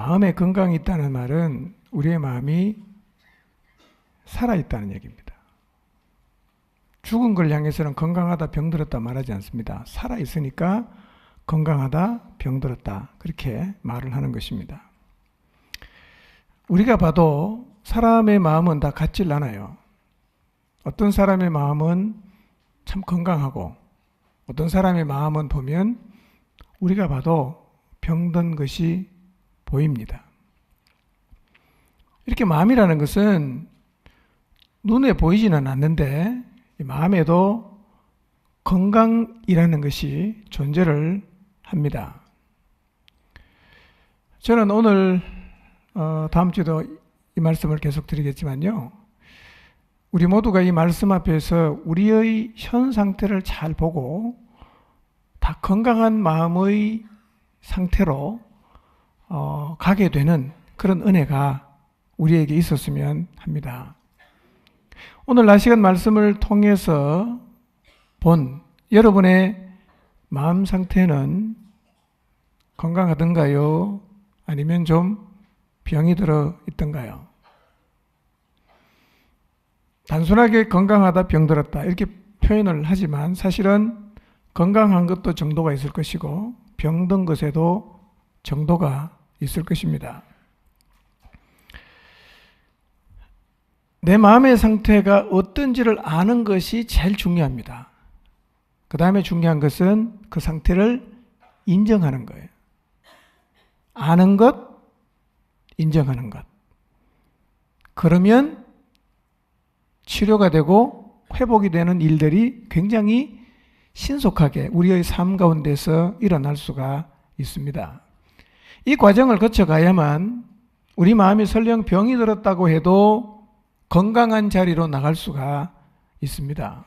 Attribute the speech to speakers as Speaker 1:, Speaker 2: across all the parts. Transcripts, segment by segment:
Speaker 1: 마음에 건강이 있다는 말은 우리의 마음이 살아있다는 얘기입니다. 죽은 걸 향해서는 건강하다, 병들었다 말하지 않습니다. 살아있으니까 건강하다, 병들었다. 그렇게 말을 하는 것입니다. 우리가 봐도 사람의 마음은 다 같질 않아요. 어떤 사람의 마음은 참 건강하고 어떤 사람의 마음은 보면 우리가 봐도 병든 것이 보입니다. 이렇게 마음이라는 것은 눈에 보이지는 않는데 마음에도 건강이라는 것이 존재를 합니다. 저는 오늘 어, 다음 주도 이 말씀을 계속 드리겠지만요. 우리 모두가 이 말씀 앞에서 우리의 현 상태를 잘 보고 다 건강한 마음의 상태로 어, 가게 되는 그런 은혜가 우리에게 있었으면 합니다. 오늘 나시간 말씀을 통해서 본 여러분의 마음 상태는 건강하던가요? 아니면 좀 병이 들어 있던가요? 단순하게 건강하다, 병들었다 이렇게 표현을 하지만 사실은 건강한 것도 정도가 있을 것이고 병든 것에도 정도가 있을 것입니다. 내 마음의 상태가 어떤지를 아는 것이 제일 중요합니다. 그 다음에 중요한 것은 그 상태를 인정하는 거예요. 아는 것, 인정하는 것. 그러면 치료가 되고 회복이 되는 일들이 굉장히 신속하게 우리의 삶 가운데서 일어날 수가 있습니다. 이 과정을 거쳐가야만 우리 마음이 설령 병이 들었다고 해도 건강한 자리로 나갈 수가 있습니다.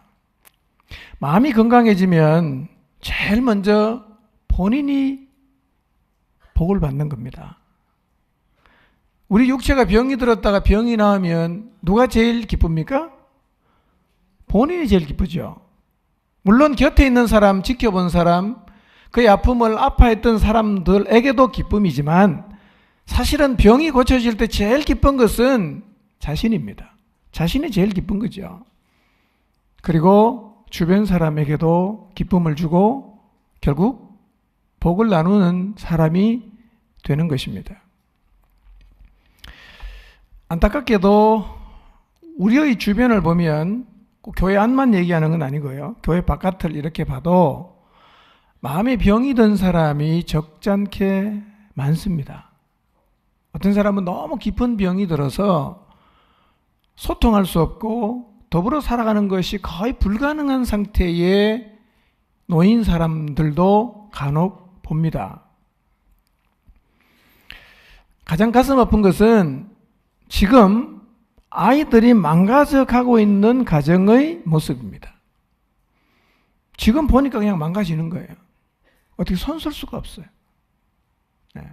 Speaker 1: 마음이 건강해지면 제일 먼저 본인이 복을 받는 겁니다. 우리 육체가 병이 들었다가 병이 나으면 누가 제일 기쁩니까? 본인이 제일 기쁘죠. 물론 곁에 있는 사람, 지켜본 사람, 그의 아픔을 아파했던 사람들에게도 기쁨이지만 사실은 병이 고쳐질 때 제일 기쁜 것은 자신입니다. 자신이 제일 기쁜 거죠. 그리고 주변 사람에게도 기쁨을 주고 결국 복을 나누는 사람이 되는 것입니다. 안타깝게도 우리의 주변을 보면 꼭 교회 안만 얘기하는 건 아니고요. 교회 바깥을 이렇게 봐도 마음에 병이 든 사람이 적잖게 많습니다. 어떤 사람은 너무 깊은 병이 들어서 소통할 수 없고 더불어 살아가는 것이 거의 불가능한 상태에 놓인 사람들도 간혹 봅니다. 가장 가슴 아픈 것은 지금 아이들이 망가져 가고 있는 가정의 모습입니다. 지금 보니까 그냥 망가지는 거예요. 어떻게 손쓸 수가 없어요. 네.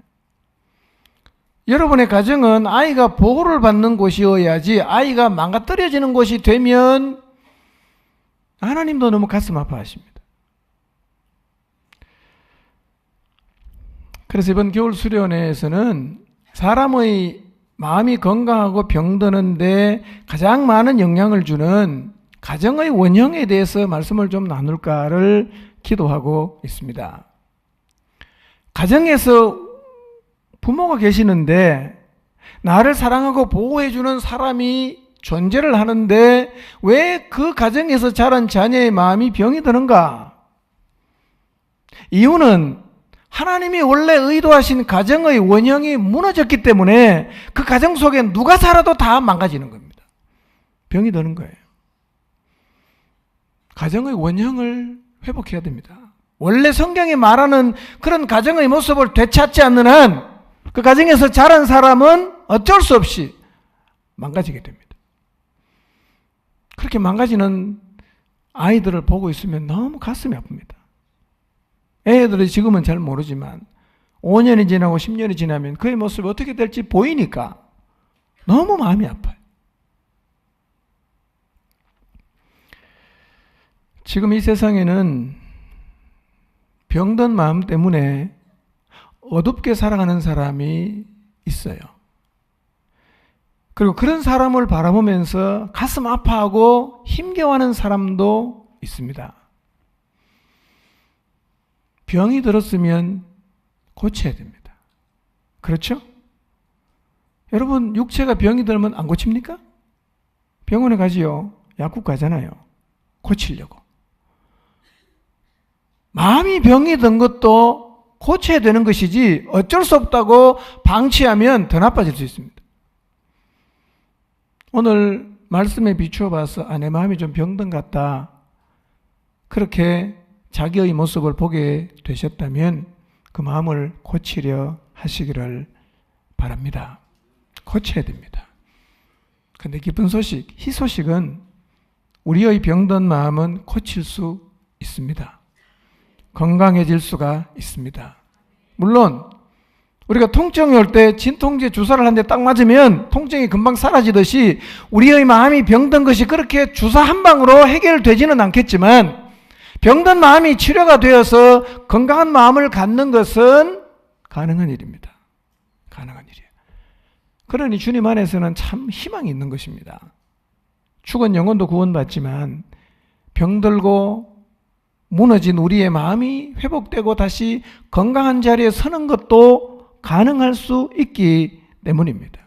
Speaker 1: 여러분의 가정은 아이가 보호를 받는 곳이어야지 아이가 망가뜨려지는 곳이 되면 하나님도 너무 가슴 아파하십니다. 그래서 이번 겨울 수련회에서는 사람의 마음이 건강하고 병드는데 가장 많은 영향을 주는 가정의 원형에 대해서 말씀을 좀 나눌까를 기도하고 있습니다. 가정에서 부모가 계시는데 나를 사랑하고 보호해주는 사람이 존재를 하는데 왜 그 가정에서 자란 자녀의 마음이 병이 드는가? 이유는 하나님이 원래 의도하신 가정의 원형이 무너졌기 때문에 그 가정 속에 누가 살아도 다 망가지는 겁니다. 병이 드는 거예요. 가정의 원형을 회복해야 됩니다. 원래 성경이 말하는 그런 가정의 모습을 되찾지 않는 한 그 가정에서 자란 사람은 어쩔 수 없이 망가지게 됩니다. 그렇게 망가지는 아이들을 보고 있으면 너무 가슴이 아픕니다. 애들이 지금은 잘 모르지만 5년이 지나고 10년이 지나면 그의 모습이 어떻게 될지 보이니까 너무 마음이 아파요. 지금 이 세상에는 병든 마음 때문에 어둡게 살아가는 사람이 있어요. 그리고 그런 사람을 바라보면서 가슴 아파하고 힘겨워하는 사람도 있습니다. 병이 들었으면 고쳐야 됩니다. 그렇죠? 여러분, 육체가 병이 들면 안 고칩니까? 병원에 가지요. 약국 가잖아요. 고치려고. 마음이 병이 든 것도 고쳐야 되는 것이지 어쩔 수 없다고 방치하면 더 나빠질 수 있습니다. 오늘 말씀에 비추어 봐서 아, 내 마음이 좀 병든 것 같다. 그렇게 자기의 모습을 보게 되셨다면 그 마음을 고치려 하시기를 바랍니다. 고쳐야 됩니다. 근데 기쁜 소식, 희소식은 우리의 병든 마음은 고칠 수 있습니다. 건강해질 수가 있습니다. 물론 우리가 통증이 올 때 진통제 주사를 한 대 딱 맞으면 통증이 금방 사라지듯이 우리의 마음이 병든 것이 그렇게 주사 한 방으로 해결되지는 않겠지만 병든 마음이 치료가 되어서 건강한 마음을 갖는 것은 가능한 일입니다. 가능한 일이에요. 그러니 주님 안에서는 참 희망이 있는 것입니다. 죽은 영혼도 구원받지만 병들고 무너진 우리의 마음이 회복되고 다시 건강한 자리에 서는 것도 가능할 수 있기 때문입니다.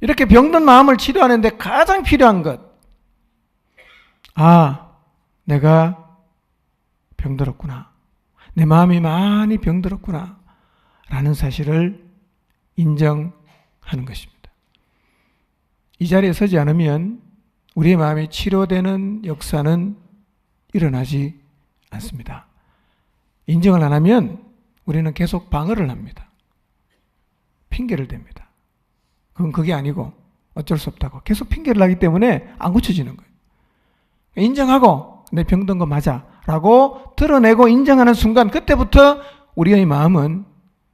Speaker 1: 이렇게 병든 마음을 치료하는데 가장 필요한 것. 아, 내가 병들었구나. 내 마음이 많이 병들었구나. 라는 사실을 인정하는 것입니다. 이 자리에 서지 않으면 우리의 마음이 치료되는 역사는 일어나지 않습니다. 인정을 안 하면 우리는 계속 방어를 합니다. 핑계를 댑니다. 그건 그게 아니고 어쩔 수 없다고. 계속 핑계를 하기 때문에 안 고쳐지는 거예요. 인정하고 내 병든 거 맞아. 라고 드러내고 인정하는 순간 그때부터 우리의 마음은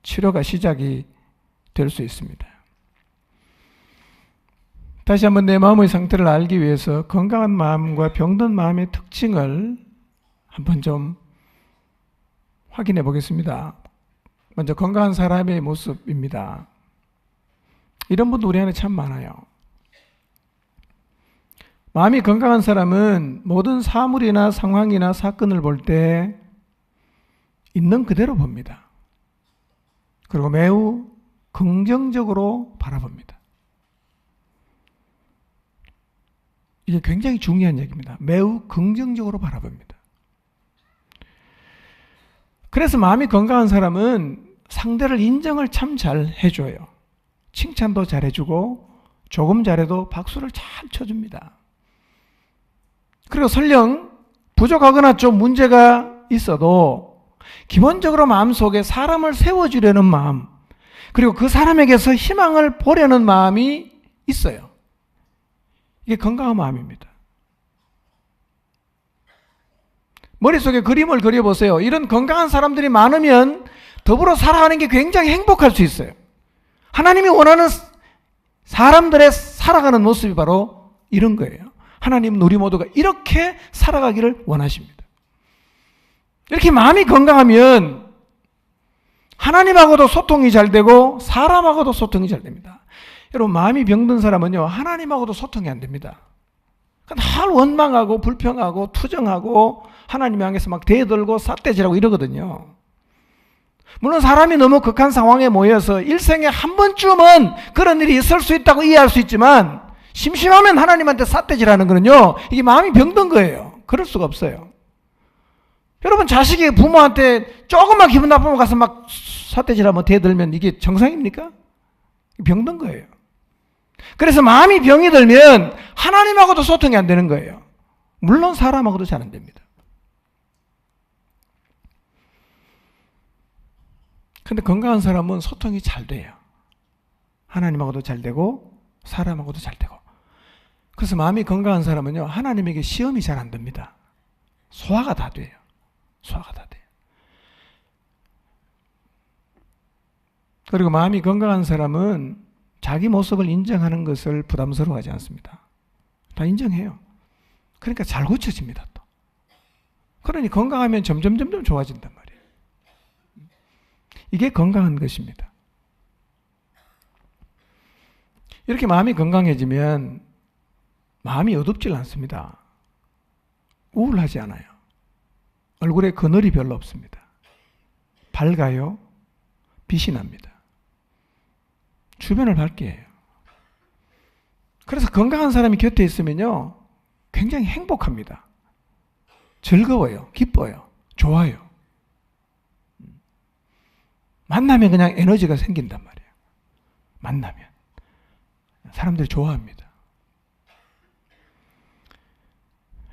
Speaker 1: 치료가 시작이 될 수 있습니다. 다시 한번 내 마음의 상태를 알기 위해서 건강한 마음과 병든 마음의 특징을 한번 좀 확인해 보겠습니다. 먼저 건강한 사람의 모습입니다. 이런 분도 우리 안에 참 많아요. 마음이 건강한 사람은 모든 사물이나 상황이나 사건을 볼 때 있는 그대로 봅니다. 그리고 매우 긍정적으로 바라봅니다. 이게 굉장히 중요한 얘기입니다. 매우 긍정적으로 바라봅니다. 그래서 마음이 건강한 사람은 상대를 인정을 참 잘 해줘요. 칭찬도 잘 해주고 조금 잘해도 박수를 잘 쳐줍니다. 그리고 설령 부족하거나 좀 문제가 있어도 기본적으로 마음속에 사람을 세워주려는 마음 그리고 그 사람에게서 희망을 보려는 마음이 있어요. 이게 건강한 마음입니다. 머릿속에 그림을 그려보세요. 이런 건강한 사람들이 많으면 더불어 살아가는 게 굉장히 행복할 수 있어요. 하나님이 원하는 사람들의 살아가는 모습이 바로 이런 거예요. 하나님은 우리 모두가 이렇게 살아가기를 원하십니다. 이렇게 마음이 건강하면 하나님하고도 소통이 잘 되고 사람하고도 소통이 잘 됩니다. 여러분 마음이 병든 사람은요 하나님하고도 소통이 안 됩니다. 늘 원망하고 불평하고 투정하고 하나님 향해서 막 대들고 삿대질하고 이러거든요. 물론 사람이 너무 극한 상황에 모여서 일생에 한 번쯤은 그런 일이 있을 수 있다고 이해할 수 있지만 심심하면 하나님한테 삿대질하는 거는요 이게 마음이 병든 거예요. 그럴 수가 없어요. 여러분 자식이 부모한테 조금만 기분 나쁘면 가서 막 삿대질하면 대들면 이게 정상입니까? 병든 거예요. 그래서 마음이 병이 들면 하나님하고도 소통이 안 되는 거예요. 물론 사람하고도 잘 안 됩니다. 근데 건강한 사람은 소통이 잘 돼요. 하나님하고도 잘 되고 사람하고도 잘 되고. 그래서 마음이 건강한 사람은요. 하나님에게 시험이 잘 안 됩니다. 소화가 다 돼요. 소화가 다 돼요. 그리고 마음이 건강한 사람은 자기 모습을 인정하는 것을 부담스러워하지 않습니다. 다 인정해요. 그러니까 잘 고쳐집니다. 또. 그러니 건강하면 점점 점점 좋아진단 말이에요. 이게 건강한 것입니다. 이렇게 마음이 건강해지면 마음이 어둡질 않습니다. 우울하지 않아요. 얼굴에 그늘이 별로 없습니다. 밝아요. 빛이 납니다. 주변을 밝게 해요. 그래서 건강한 사람이 곁에 있으면요. 굉장히 행복합니다. 즐거워요. 기뻐요. 좋아요. 만나면 그냥 에너지가 생긴단 말이에요. 만나면. 사람들이 좋아합니다.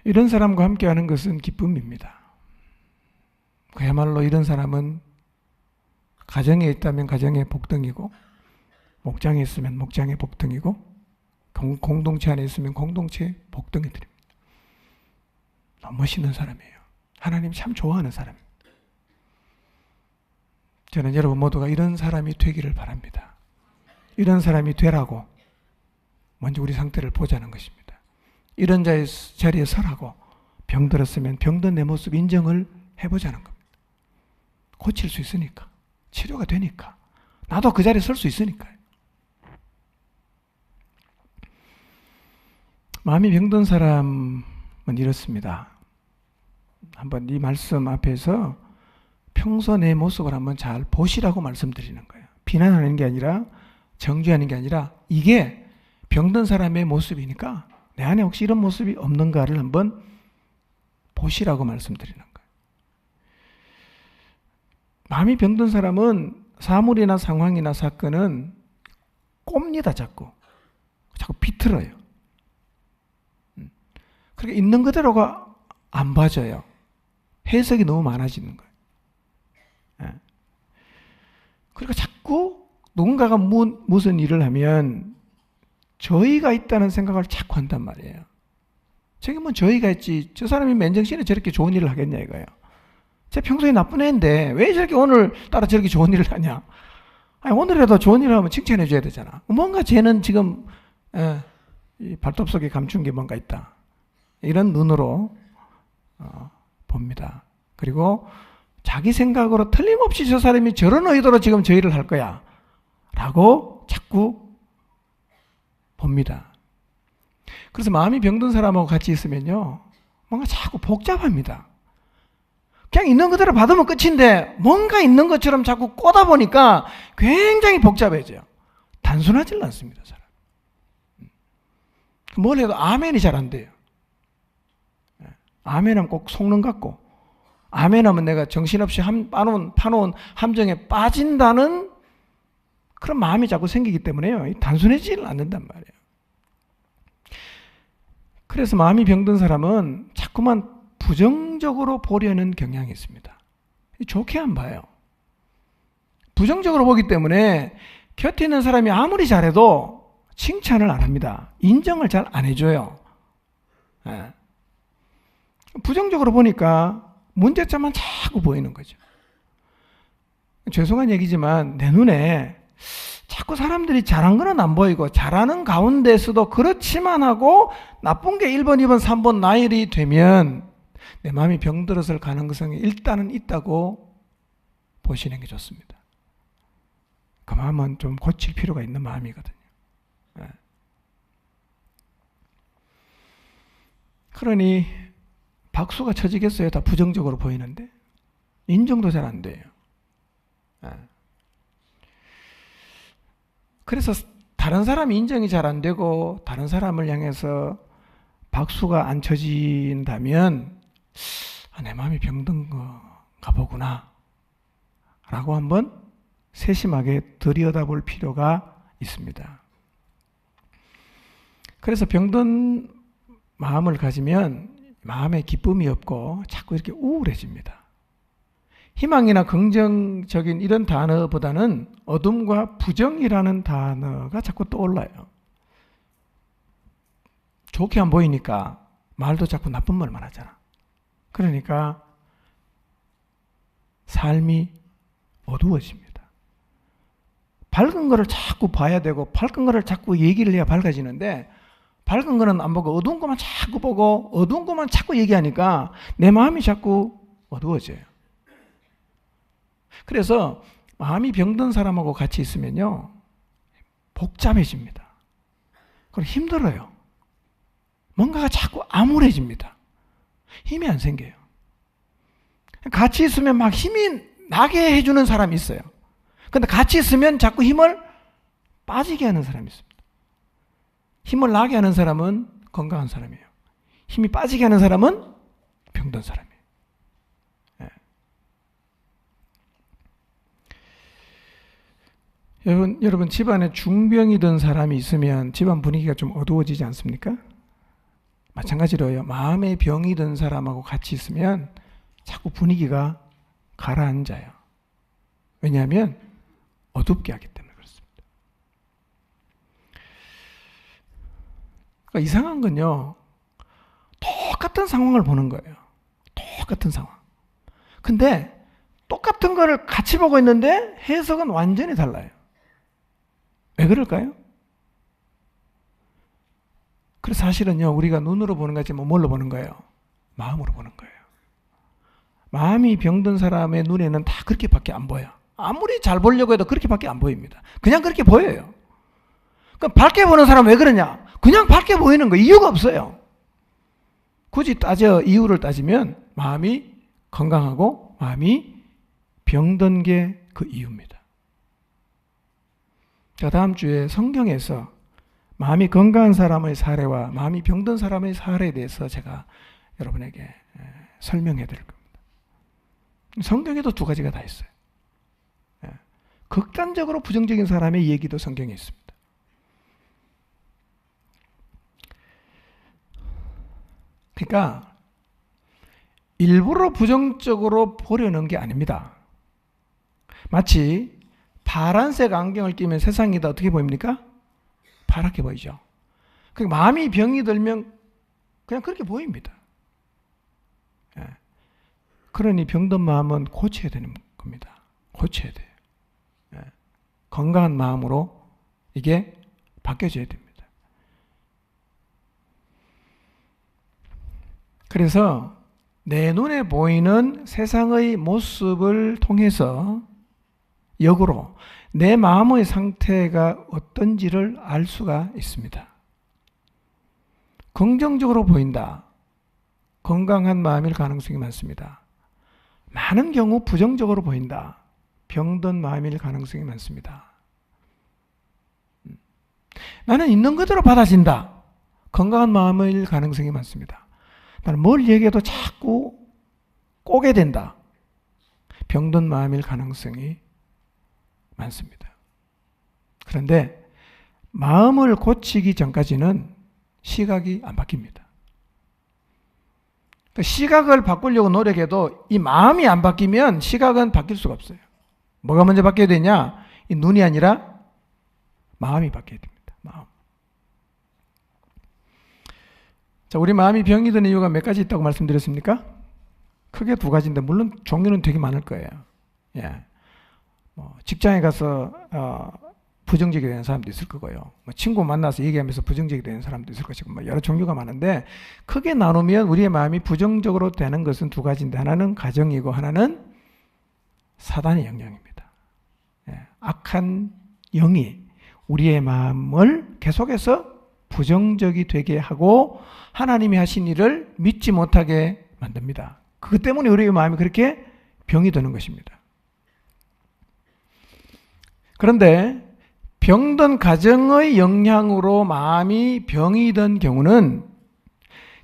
Speaker 1: 이런 사람과 함께 하는 것은 기쁨입니다. 그야말로 이런 사람은 가정에 있다면 가정의 복등이고, 목장에 있으면 목장의 복등이고, 공동체 안에 있으면 공동체 복등이 드립니다. 너무 멋있는 사람이에요. 하나님 참 좋아하는 사람입니다. 저는 여러분 모두가 이런 사람이 되기를 바랍니다. 이런 사람이 되라고 먼저 우리 상태를 보자는 것입니다. 이런 자의 자리에 서라고 병들었으면 병든 내 모습 인정을 해보자는 겁니다. 고칠 수 있으니까. 치료가 되니까. 나도 그 자리에 설 수 있으니까요. 마음이 병든 사람은 이렇습니다. 한번 이 말씀 앞에서 평소 내 모습을 한번 잘 보시라고 말씀드리는 거예요. 비난하는 게 아니라 정죄하는 게 아니라 이게 병든 사람의 모습이니까 내 안에 혹시 이런 모습이 없는가를 한번 보시라고 말씀드리는 거예요. 마음이 병든 사람은 사물이나 상황이나 사건은 꼽니다, 자꾸. 자꾸 비틀어요. 음. 그러니까 있는 그대로가 안 봐져요. 해석이 너무 많아지는 거예요. 예. 그러니까 자꾸 누군가가 무, 무슨 일을 하면 저희가 있다는 생각을 자꾸 한단 말이에요. 저게 뭐 저희가 있지. 저 사람이 맨정신에 저렇게 좋은 일을 하겠냐 이거예요. 제 평소에 나쁜 애인데 왜 저렇게 오늘 따라 저렇게 좋은 일을 하냐. 아니, 오늘이라도 좋은 일을 하면 칭찬해 줘야 되잖아. 뭔가 쟤는 지금 에, 이 발톱 속에 감춘 게 뭔가 있다. 이런 눈으로 어, 봅니다. 그리고 자기 생각으로 틀림없이 저 사람이 저런 의도로 지금 저 일을 할 거야. 라고 자꾸 봅니다. 그래서 마음이 병든 사람하고 같이 있으면요. 뭔가 자꾸 복잡합니다. 그냥 있는 그대로 받으면 끝인데 뭔가 있는 것처럼 자꾸 꼬다 보니까 굉장히 복잡해져요. 단순하지 않습니다, 사람. 뭘 해도 아멘이 잘 안 돼요. 아멘하면 꼭 속는 같고, 아멘하면 내가 정신없이 함, 파놓은, 파놓은 함정에 빠진다는 그런 마음이 자꾸 생기기 때문에요. 단순해지질 않는단 말이에요. 그래서 마음이 병든 사람은 자꾸만 부정적으로 보려는 경향이 있습니다. 좋게 안 봐요. 부정적으로 보기 때문에 곁에 있는 사람이 아무리 잘해도 칭찬을 안 합니다. 인정을 잘 안 해줘요. 예. 부정적으로 보니까 문제점만 자꾸 보이는 거죠. 죄송한 얘기지만 내 눈에 자꾸 사람들이 잘한 거는 안 보이고 잘하는 가운데서도 그렇지만 하고 나쁜 게 1번, 2번, 3번 나일이 되면 내 마음이 병들었을 가능성이 일단은 있다고 보시는 게 좋습니다. 그 마음은 좀 고칠 필요가 있는 마음이거든요. 네. 그러니 박수가 쳐지겠어요? 다 부정적으로 보이는데 인정도 잘 안 돼요. 네. 그래서 다른 사람이 인정이 잘 안 되고 다른 사람을 향해서 박수가 안 쳐진다면 아, 내 마음이 병든 거가 보구나 라고 한번 세심하게 들여다볼 필요가 있습니다. 그래서 병든 마음을 가지면 마음에 기쁨이 없고 자꾸 이렇게 우울해집니다. 희망이나 긍정적인 이런 단어보다는 어둠과 부정이라는 단어가 자꾸 떠올라요. 좋게 안 보이니까 말도 자꾸 나쁜 말만 하잖아. 그러니까 삶이 어두워집니다. 밝은 거를 자꾸 봐야 되고 밝은 거를 자꾸 얘기를 해야 밝아지는데 밝은 거는 안 보고 어두운 것만 자꾸 보고 어두운 것만 자꾸 얘기하니까 내 마음이 자꾸 어두워져요. 그래서 마음이 병든 사람하고 같이 있으면요. 복잡해집니다. 그리고 힘들어요. 뭔가가 자꾸 암울해집니다. 힘이 안 생겨요. 같이 있으면 막 힘이 나게 해주는 사람이 있어요. 근데 같이 있으면 자꾸 힘을 빠지게 하는 사람이 있습니다. 힘을 나게 하는 사람은 건강한 사람이에요. 힘이 빠지게 하는 사람은 병든 사람이에요. 예. 여러분, 여러분 집안에 중병이 든 사람이 있으면 집안 분위기가 좀 어두워지지 않습니까? 마찬가지로요. 마음에 병이 든 사람하고 같이 있으면 자꾸 분위기가 가라앉아요. 왜냐하면 어둡게 하기 때문에 그렇습니다. 그러니까 이상한 건요. 똑같은 상황을 보는 거예요. 똑같은 상황. 근데 똑같은 거를 같이 보고 있는데 해석은 완전히 달라요. 왜 그럴까요? 그래서 사실은요, 우리가 눈으로 보는 거지 뭐 뭘로 보는 거예요? 마음으로 보는 거예요. 마음이 병든 사람의 눈에는 다 그렇게밖에 안 보여. 아무리 잘 보려고 해도 그렇게밖에 안 보입니다. 그냥 그렇게 보여요. 그럼 밝게 보는 사람 왜 그러냐? 그냥 밝게 보이는 거 이유가 없어요. 굳이 따져 이유를 따지면 마음이 건강하고 마음이 병든 게 그 이유입니다. 자, 다음 주에 성경에서 마음이 건강한 사람의 사례와 마음이 병든 사람의 사례에 대해서 제가 여러분에게 설명해 드릴 겁니다. 성경에도 두 가지가 다 있어요. 극단적으로 부정적인 사람의 얘기도 성경에 있습니다. 그러니까 일부러 부정적으로 보려는 게 아닙니다. 마치 파란색 안경을 끼면 세상이 다 어떻게 보입니까? 파랗게 보이죠. 그 마음이 병이 들면 그냥 그렇게 보입니다. 예. 그러니 병든 마음은 고쳐야 되는 겁니다. 고쳐야 돼요. 예. 건강한 마음으로 이게 바뀌어져야 됩니다. 그래서 내 눈에 보이는 세상의 모습을 통해서 역으로 내 마음의 상태가 어떤지를 알 수가 있습니다. 긍정적으로 보인다. 건강한 마음일 가능성이 많습니다. 많은 경우 부정적으로 보인다. 병든 마음일 가능성이 많습니다. 나는 있는 그대로 받아진다. 건강한 마음일 가능성이 많습니다. 뭘 얘기해도 자꾸 꼬게 된다. 병든 마음일 가능성이 많습니다. 그런데 마음을 고치기 전까지는 시각이 안 바뀝니다. 그 시각을 바꾸려고 노력해도 이 마음이 안 바뀌면 시각은 바뀔 수가 없어요. 뭐가 먼저 바뀌어야 되냐? 이 눈이 아니라 마음이 바뀌어야 됩니다. 마음. 자, 우리 마음이 병이 드는 이유가 몇 가지 있다고 말씀드렸습니까? 크게 두 가지인데 물론 종류는 되게 많을 거예요. 예. 뭐 직장에 가서 어, 부정적이 되는 사람도 있을 거고요. 뭐 친구 만나서 얘기하면서 부정적이 되는 사람도 있을 것이고 뭐 여러 종류가 많은데 크게 나누면 우리의 마음이 부정적으로 되는 것은 두 가지인데 하나는 가정이고 하나는 사단의 영향입니다. 예, 악한 영이 우리의 마음을 계속해서 부정적이 되게 하고 하나님이 하신 일을 믿지 못하게 만듭니다. 그것 때문에 우리의 마음이 그렇게 병이 드는 것입니다. 그런데 병든 가정의 영향으로 마음이 병이 든 경우는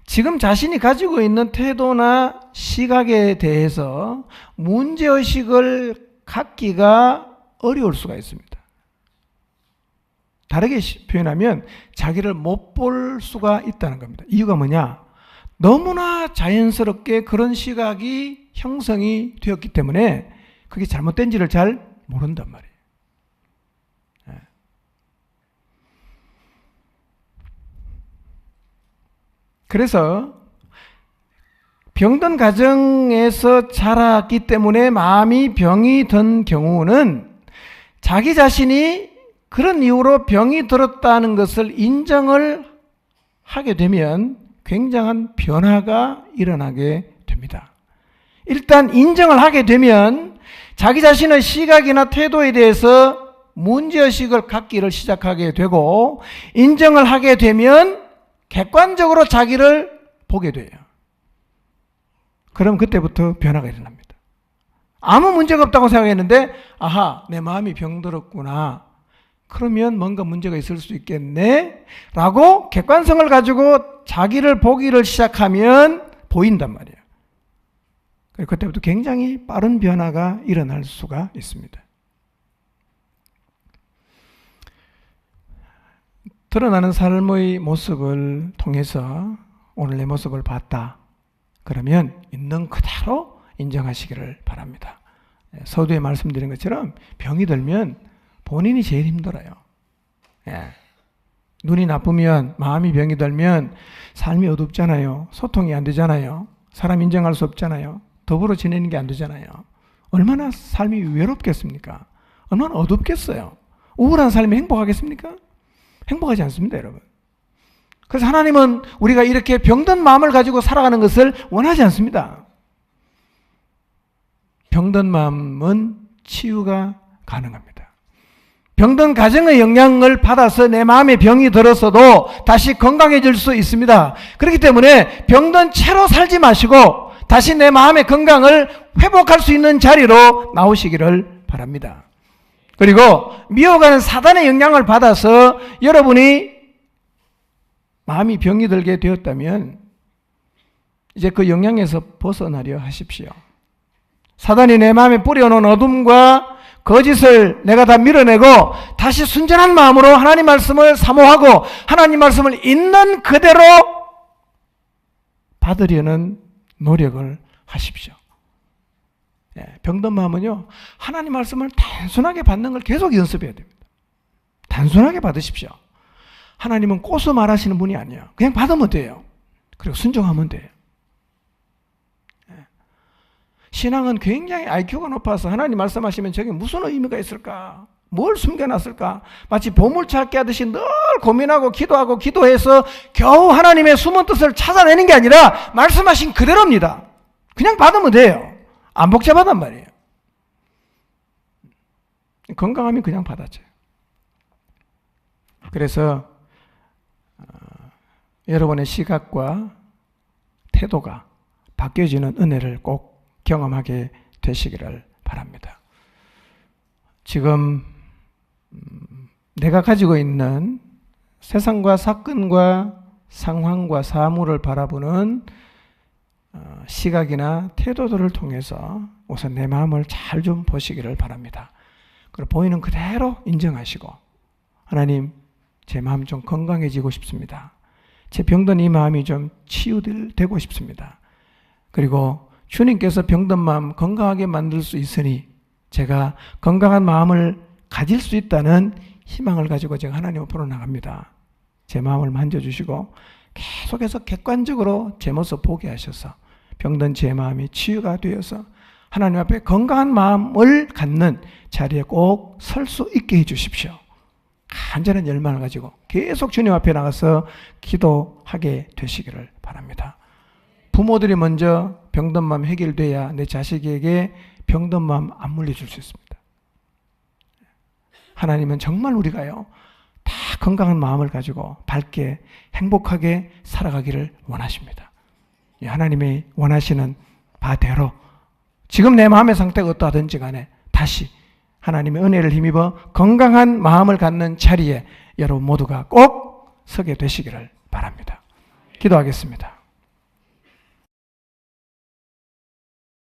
Speaker 1: 지금 자신이 가지고 있는 태도나 시각에 대해서 문제의식을 갖기가 어려울 수가 있습니다. 다르게 표현하면 자기를 못 볼 수가 있다는 겁니다. 이유가 뭐냐? 너무나 자연스럽게 그런 시각이 형성이 되었기 때문에 그게 잘못된지를 잘 모른단 말이에요. 그래서 병든 가정에서 자랐기 때문에 마음이 병이 든 경우는 자기 자신이 그런 이유로 병이 들었다는 것을 인정을 하게 되면 굉장한 변화가 일어나게 됩니다. 일단 인정을 하게 되면 자기 자신의 시각이나 태도에 대해서 문제의식을 갖기를 시작하게 되고 인정을 하게 되면 객관적으로 자기를 보게 돼요. 그럼 그때부터 변화가 일어납니다. 아무 문제가 없다고 생각했는데 아하 내 마음이 병들었구나. 그러면 뭔가 문제가 있을 수 있겠네 라고 객관성을 가지고 자기를 보기를 시작하면 보인단 말이에요. 그때부터 굉장히 빠른 변화가 일어날 수가 있습니다. 드러나는 삶의 모습을 통해서 오늘 내 모습을 봤다. 그러면 있는 그대로 인정하시기를 바랍니다. 예, 서두에 말씀드린 것처럼 병이 들면 본인이 제일 힘들어요. 예. 눈이 나쁘면, 마음이 병이 들면 삶이 어둡잖아요. 소통이 안 되잖아요. 사람 인정할 수 없잖아요. 더불어 지내는 게 안 되잖아요. 얼마나 삶이 외롭겠습니까? 얼마나 어둡겠어요. 우울한 삶이 행복하겠습니까? 행복하지 않습니다, 여러분. 그래서 하나님은 우리가 이렇게 병든 마음을 가지고 살아가는 것을 원하지 않습니다. 병든 마음은 치유가 가능합니다. 병든 가정의 영향을 받아서 내 마음에 병이 들었어도 다시 건강해질 수 있습니다. 그렇기 때문에 병든 채로 살지 마시고 다시 내 마음의 건강을 회복할 수 있는 자리로 나오시기를 바랍니다. 그리고 미워가는 사단의 영향을 받아서 여러분이 마음이 병이 들게 되었다면 이제 그 영향에서 벗어나려 하십시오. 사단이 내 마음에 뿌려놓은 어둠과 거짓을 내가 다 밀어내고 다시 순전한 마음으로 하나님 말씀을 사모하고 하나님 말씀을 있는 그대로 받으려는 노력을 하십시오. 예, 병든 마음은요, 하나님 말씀을 단순하게 받는 걸 계속 연습해야 됩니다. 단순하게 받으십시오. 하나님은 꼬서 말하시는 분이 아니에요. 그냥 받으면 돼요. 그리고 순종하면 돼요. 예. 신앙은 굉장히 IQ가 높아서 하나님 말씀하시면 저게 무슨 의미가 있을까? 뭘 숨겨놨을까? 마치 보물찾기 하듯이 늘 고민하고 기도하고 기도해서 겨우 하나님의 숨은 뜻을 찾아내는 게 아니라 말씀하신 그대로입니다. 그냥 받으면 돼요. 안 복잡하단 말이에요. 건강하면 그냥 받아줘요. 그래서 어, 여러분의 시각과 태도가 바뀌어지는 은혜를 꼭 경험하게 되시기를 바랍니다. 지금 음, 내가 가지고 있는 세상과 사건과 상황과 사물을 바라보는 어, 시각이나 태도들을 통해서 우선 내 마음을 잘 좀 보시기를 바랍니다. 그리고 보이는 그대로 인정하시고 하나님 제 마음 좀 건강해지고 싶습니다. 제 병든 이 마음이 좀 치유되고 싶습니다. 그리고 주님께서 병든 마음 건강하게 만들 수 있으니 제가 건강한 마음을 가질 수 있다는 희망을 가지고 제가 하나님 앞으로 나갑니다. 제 마음을 만져주시고 계속해서 객관적으로 제 모습 보게 하셔서 병든 제 마음이 치유가 되어서 하나님 앞에 건강한 마음을 갖는 자리에 꼭 설 수 있게 해 주십시오. 간절한 열망을 가지고 계속 주님 앞에 나가서 기도하게 되시기를 바랍니다. 부모들이 먼저 병든 마음 해결돼야 내 자식에게 병든 마음 안 물려줄 수 있습니다. 하나님은 정말 우리가요, 다 건강한 마음을 가지고 밝게 행복하게 살아가기를 원하십니다. 하나님이 원하시는 바대로 지금 내 마음의 상태가 어떠하든지 간에 다시 하나님의 은혜를 힘입어 건강한 마음을 갖는 자리에 여러분 모두가 꼭 서게 되시기를 바랍니다. 기도하겠습니다.